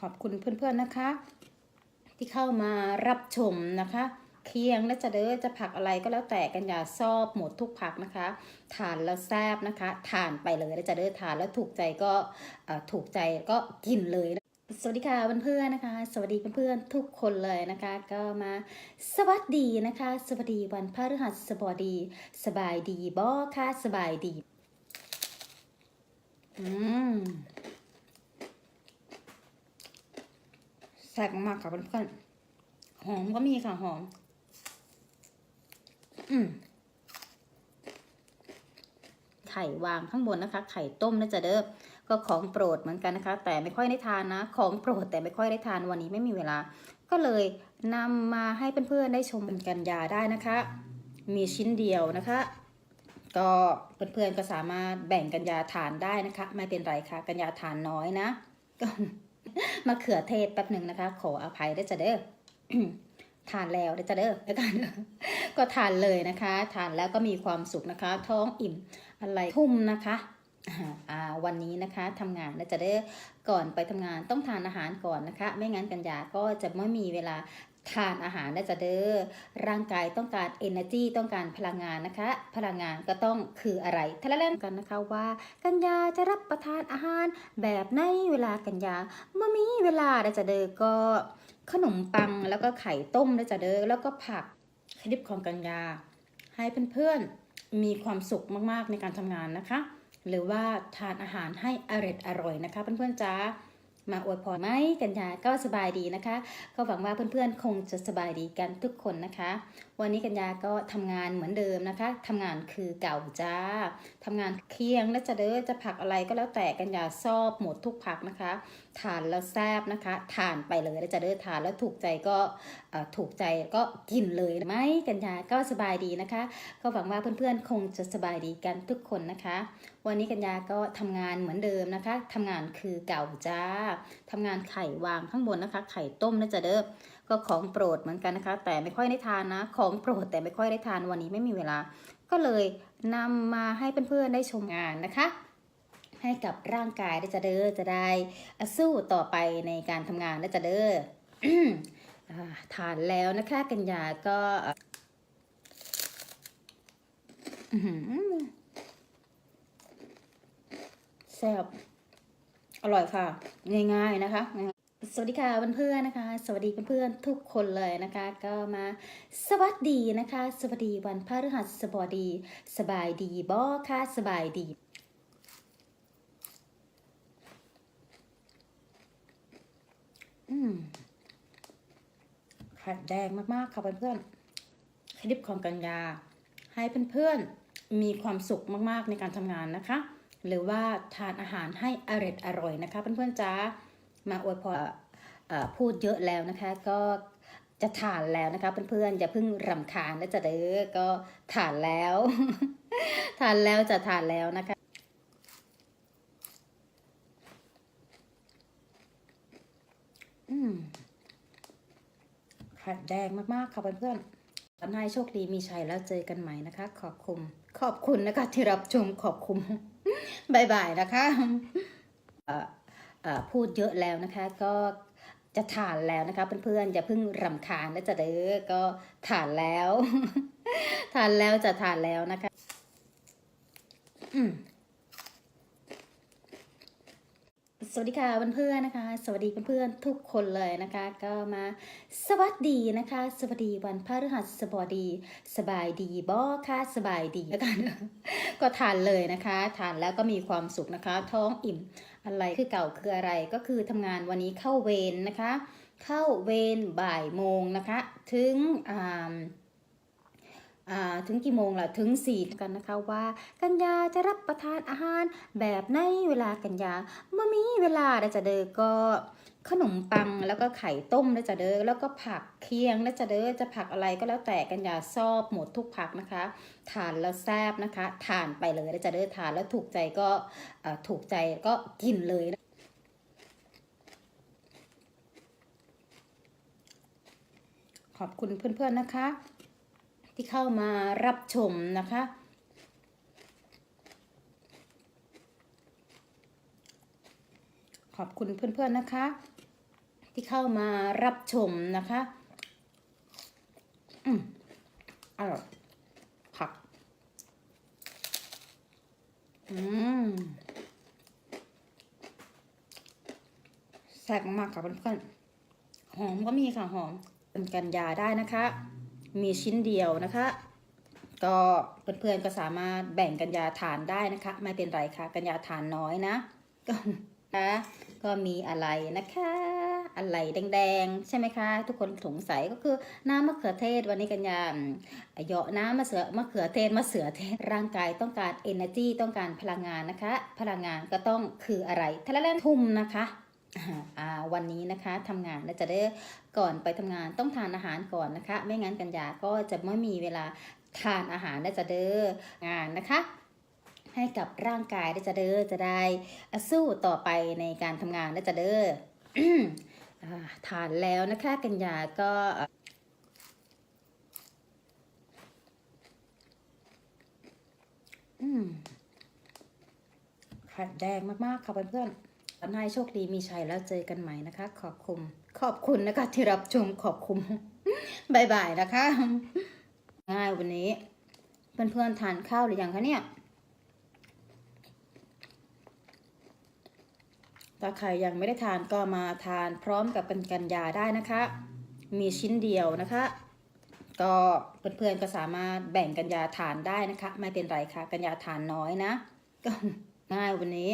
ขอบคุณเพื่อนๆนะคะ ที่เข้ามารับชมนะคะ เคียงและจะเด้อจะผักอะไรก็แล้วแต่กันอย่าชอบหมดทุกผักนะคะทานแล้วแซบนะคะทานไปเลยแล้วจะเด้อทานแล้วถูกใจก็ถูกใจก็กินเลยสวัสดีค่ะเพื่อนๆนะคะ สวัสดีเพื่อนๆทุกคนเลยนะคะ ก็มาสวัสดีนะคะ สวัสดีวันพฤหัสบดี สบายดีบ่ค่ะสบายดี อืม ซ่บมากๆค่ะเพื่อนๆหอมก็มีค่ะหอม อืมไข่วางข้างบนนะคะ ไข่ต้มนะจ๊ะเด้อก็ของโปรดเหมือนกันนะคะ แต่ไม่ค่อยได้ทานนะ ของโปรดแต่ไม่ค่อยได้ทานวันนี้ไม่มีเวลา ก็เลยนำมาให้เพื่อนๆได้ชมกันยาได้นะคะ มีชิ้นเดียวนะคะ ก็เพื่อนๆก็สามารถแบ่งกันยาทานได้นะคะ ไม่เป็นไรค่ะ กันยาทานน้อยนะก็ มะเขือเทศแป๊บหนึ่งนะคะ ขออภัยได้จะเด้อทานแล้วได้จะเด้อแล้วกันก็ทานเลยนะคะ ทานแล้วก็มีความสุขนะคะ ท้องอิ่มอะไรทุ่มนะคะวันนี้นะคะทำงานนะจะได้อก่อนไปทำงานต้องทานอาหารก่อนนะคะ ไม่งั้นกันยาก็จะไม่มีเวลา ทานอาหารนะจะเด้อ ร่างกายต้องการ energy ต้องการพลังงานนะคะ พลังงานก็ต้องคืออะไรทะเลเล่นกันนะคะว่า กันยาจะรับประทานอาหารแบบในเวลากันยาเมื่อมีเวลานะจะเด้อก็ขนมปังแล้วก็ไข่ต้มนะจะเด้อแล้วก็ผักคลิปของกันยาให้เพื่อนๆมีความสุขมากๆในการทำงานนะคะ หรือว่าทานอาหารให้อร่อยอร่อยๆนะคะ เพื่อนๆจ้า มาอวยพรไหมกันยาก็สบายดีนะคะ ก็หวังว่าเพื่อนๆคงจะสบายดีกันทุกคนนะคะ วันนี้กันยาก็ทำงานเหมือนเดิมนะคะทำงานคือเก่าจ้าทำงานเคียงและจะเด้อจะผักอะไรก็แล้วแต่กันยาชอบหมดทุกผักนะคะทานแล้วแซบนะคะ ทานไปเลยแล้วจะเด้อทานแล้วถูกใจก็ถูกใจก็กินเลยไหมกันยาก็สบายดีนะคะ ก็หวังว่าเพื่อนๆคงจะสบายดีกันทุกคนนะคะ วันนี้กัญญาก็ทำงานเหมือนเดิมนะคะทำงานคือเก่าจ้าทำงานไข่วางข้างบนนะคะ ไข่ต้มนะจะเด้อก็ของโปรดเหมือนกันนะคะ แต่ไม่ค่อยได้ทานนะ ของโปรดแต่ไม่ค่อยได้ทานวันนี้ไม่มีเวลา ก็เลยนำมาให้เพื่อนๆได้ชมงานนะคะ ให้กับร่างกายได้จะเด้อจะได้สู้ต่อไปในการทำงานได้จะเด้อทานแล้วนะคะ กัญญาก็แซ่บอร่อยค่ะ ง่ายๆนะคะ สวัสดีค่ะเพื่อนๆนะคะ สวัสดีเพื่อนๆทุกคนเลยนะคะ ก็มาสวัสดีนะคะ สวัสดีวันพฤหัสบดี สบายดีบ่ค่ะ สบายดี อืม ไข่แดงมากๆค่ะเพื่อนๆ คลิปของกัญญา ให้เพื่อนๆ มีความสุขมากๆในการทำงานนะคะ หรือว่าทานอาหารให้อร่อยอร่อยๆนะคะเพื่อนๆจ้ามาอวยพรเอ่อพูดเยอะแล้วนะคะ ก็จะทานแล้วนะคะเพื่อนๆอย่าเพิ่งรำคาญนะจ๊ะเด้อก็ทานแล้ว ทานแล้วจะทานแล้วนะคะ อืมไข่แดงมากๆค่ะเพื่อนๆขอให้โชคดีมีชัยแล้วเจอกันใหม่นะคะ ขอบคุณ ขอบคุณนะคะ ที่รับชมขอบคุณบายบายนะคะพูดเยอะแล้วนะคะ ก็จะทานแล้วนะคะเพื่อนๆอย่าเพิ่งรำคาญนะจะเด้อก็ทานแล้ว ทานแล้วจะทานแล้วนะคะ อืม สวัสดีค่ะเพื่อนๆนะคะ สวัสดีเพื่อนๆทุกคนเลยนะคะ ก็มาสวัสดีนะคะ สวัสดีวันพฤหัสบดี สบายดีบ่ค่ะสบายดีแล้วกันก็ทานเลยนะคะทานแล้วก็มีความสุขนะคะ ท้องอิ่มอะไรคือเก่าคืออะไรก็คือทำงานวันนี้เข้าเวรนะคะ เข้าเวรบ่ายโมงนะคะ ถึงอ่า ถึงกี่โมงล่ะถึงสี่กันนะคะว่ากันยาจะรับประทานอาหารแบบในเวลากันยาเมื่อมีเวลาจะเดอก็ขนมปังแล้วก็ไข่ต้มได้จะเดอแล้วก็ผักเคียงได้จะเดอจะผักอะไรก็แล้วแต่กันยาชอบหมดทุกผักนะคะทานแล้วแซ่บนะคะทานไปเลยได้จะเดอทานแล้วถูกใจก็ถูกใจก็กินเลยขอบคุณเพื่อนๆนะคะ ที่เข้ามารับชมนะคะ ขอบคุณเพื่อนๆนะคะ ที่เข้ามารับชมนะคะอืมอร่อยผักอืมแซ่บมากค่ะเพื่อนๆหอมก็มีค่ะหอมเป็นกันยาได้นะคะ มีชิ้นเดียวนะคะ ก็เพื่อนๆก็สามารถแบ่งกันยาทานได้นะคะ ไม่เป็นไรค่ะกันยาทานน้อยนะก็นะก็มีอะไรนะคะ อะไรแดงๆ ใช่ไหมคะ ทุกคนสงสัยก็คือน้ำมะเขือเทศวันนี้กันยาเหยาะน้ำมะเสือมะเขือเทศมะเสือเทศร่างกายต้องการ energy ต้องการพลังงานนะคะ พลังงานก็ต้องคืออะไรทะเลนทุ่มนะคะ วันนี้นะคะทำงานแล้วจะได้ก่อนไปทำงานต้องทานอาหารก่อนนะคะ ไม่งั้นกันยาก็จะไม่มีเวลาทานอาหารได้จะเด้องานนะคะ ให้กับร่างกายได้จะเด้อจะได้สู้ต่อไปในการทำงานได้จะเด้อทานแล้วนะคะกันยาก็อืมไข่แดงมากๆค่ะเพื่อนๆ ขอให้โชคดีมีชัยแล้วเจอกันใหม่นะคะ ขอบคุณ ขอบคุณนะคะ ที่รับชมขอบคุณบายบายนะคะ ง่ายวันนี้เพื่อนๆทานข้าวหรือยังคะเนี่ยถ้าใครยังไม่ได้ทานก็มาทานพร้อมกับกันกันยาได้นะคะ มีชิ้นเดียวนะคะ ก็เพื่อนๆก็สามารถแบ่งกันยาทานได้นะคะ ไม่เป็นไรค่ะ กันยาทานน้อยนะก็ง่ายวันนี้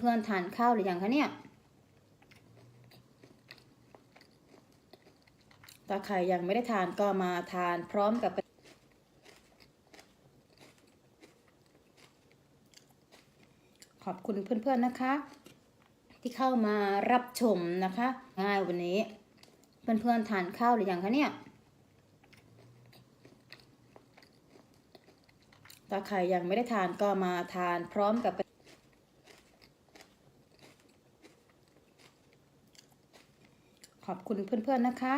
เพื่อนๆทานข้าวหรือยังคะเนี่ยถ้าใครยังไม่ได้ทานก็มาทานพร้อมกับขอบคุณเพื่อนๆนะคะ ที่เข้ามารับชมนะคะ ง่ายวันนี้เพื่อนๆทานข้าวหรือยังคะเนี่ยถ้าใครยังไม่ได้ทานก็มาทานพร้อมกับ ขอบคุณเพื่อนๆนะคะ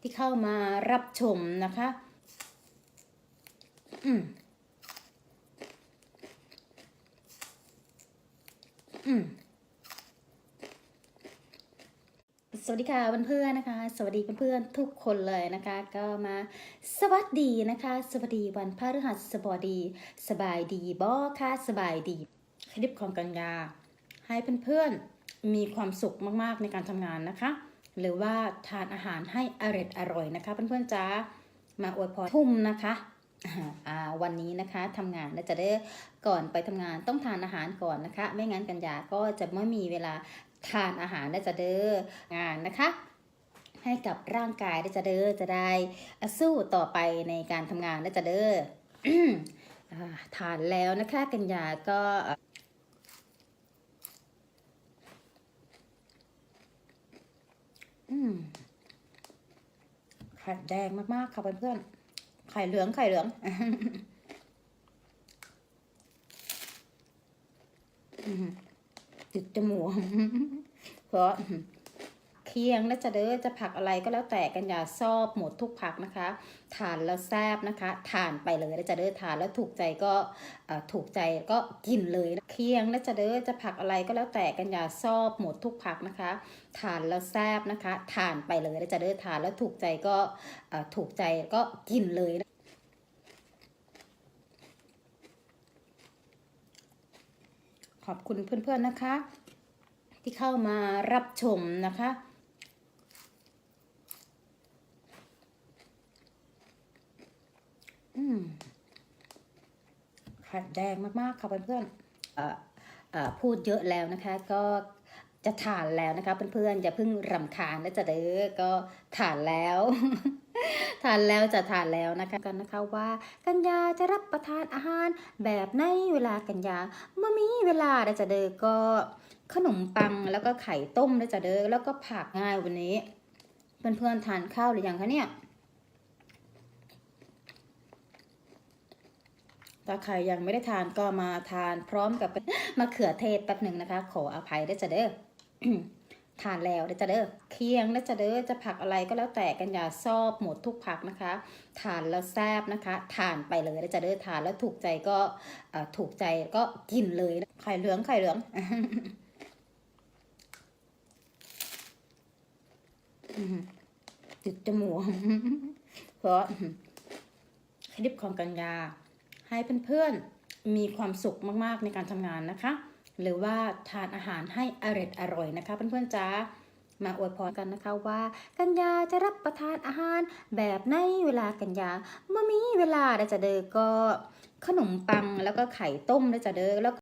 ที่เข้ามารับชมนะคะอืมอืมสวัสดีค่ะเพื่อนๆนะคะ สวัสดีเพื่อนๆทุกคนเลยนะคะ ก็มาสวัสดีนะคะ สวัสดีวันพฤหัสบดี สบายดีบอค่ะสบายดีคลิปของกันยาให้เพื่อนๆมีความสุขมากๆในการทำงานนะคะ หรือว่าทานอาหารให้อร่อยอร่อยนะคะ เพื่อนๆจ้ามาอวยพรทุ่มนะคะวันนี้นะคะทำงานแล้จะได้ก่อนไปทำงานต้องทานอาหารก่อนนะคะ ไม่งั้นกันยาก็จะไม่มีเวลาทานอาหารได้จะเด้องานนะคะ ให้กับร่างกายได้จะเด้อจะได้สู้ต่อไปในการทำงานได้จะเด้อทานแล้วนะคะ กันยาก็ อืม ไข่แดงมากๆค่ะเพื่อนๆ ไข่เหลืองไข่เหลือง ติดจมูกเพราะ เคียงและจะเด้อจะผักอะไรก็แล้วแต่กันอย่าชอบหมดทุกผักนะคะทานแล้วแซบนะคะทานไปเลยแล้วจะเด้อทานแล้วถูกใจก็ถูกใจก็กินเลยเคียงและจะเด้อจะผักอะไรก็แล้วแต่กันอย่าชอบหมดทุกผักนะคะทานแล้วแซบนะคะทานไปเลยแล้วจะเด้อทานแล้วถูกใจก็ถูกใจก็กินเลยขอบคุณเพื่อนๆนะคะ ที่เข้ามารับชมนะคะ อืม ไข่แดงมากๆค่ะเพื่อนๆพูดเยอะแล้วนะคะ ก็จะทานแล้วนะคะเพื่อนๆอย่าเพิ่งรำคาญนะจ๊ะเด้อก็ทานแล้วทานแล้วจะทานแล้วนะคะกันนะคะว่ากันยาจะรับประทานอาหารแบบในเวลากันยาเมื่อมีเวลาจะเด้อก็ขนมปังแล้วก็ไข่ต้มนะจ๊ะเด้อแล้วก็ผักง่ายวันนี้ เพื่อนๆทานข้าวหรือยังคะเนี่ย ถ้าใครยังไม่ได้ทานก็มาทานพร้อมกับมะเขือเทศแป๊บหนึ่งนะคะ ขออภัยด้วยจ้ะเด้อทานแล้วด้วยจ้ะเด้อเคียงด้วยจ้ะเด้อจะผักอะไรก็แล้วแต่กันอย่าชอบหมดทุกผักนะคะ ทานแล้วแซบนะคะ ทานไปเลยด้วยจ้ะเด้อทานแล้วถูกใจก็ถูกใจก็กินเลยไข่เหลืองไข่เหลืองติดจมูกเพราะคลิปของกัญญา ให้เพื่อนๆมีความสุขมากๆในการทำงานนะคะ หรือว่าทานอาหารให้อร่อยอร่อยๆนะคะ เพื่อนๆจ้ามาอวยพรกันนะคะว่า กัญญาจะรับประทานอาหารแบบในเวลากัญญาเมื่อมีเวลาได้จะเดอก็ขนมปังแล้วก็ไข่ต้มได้จะเดอแล้ว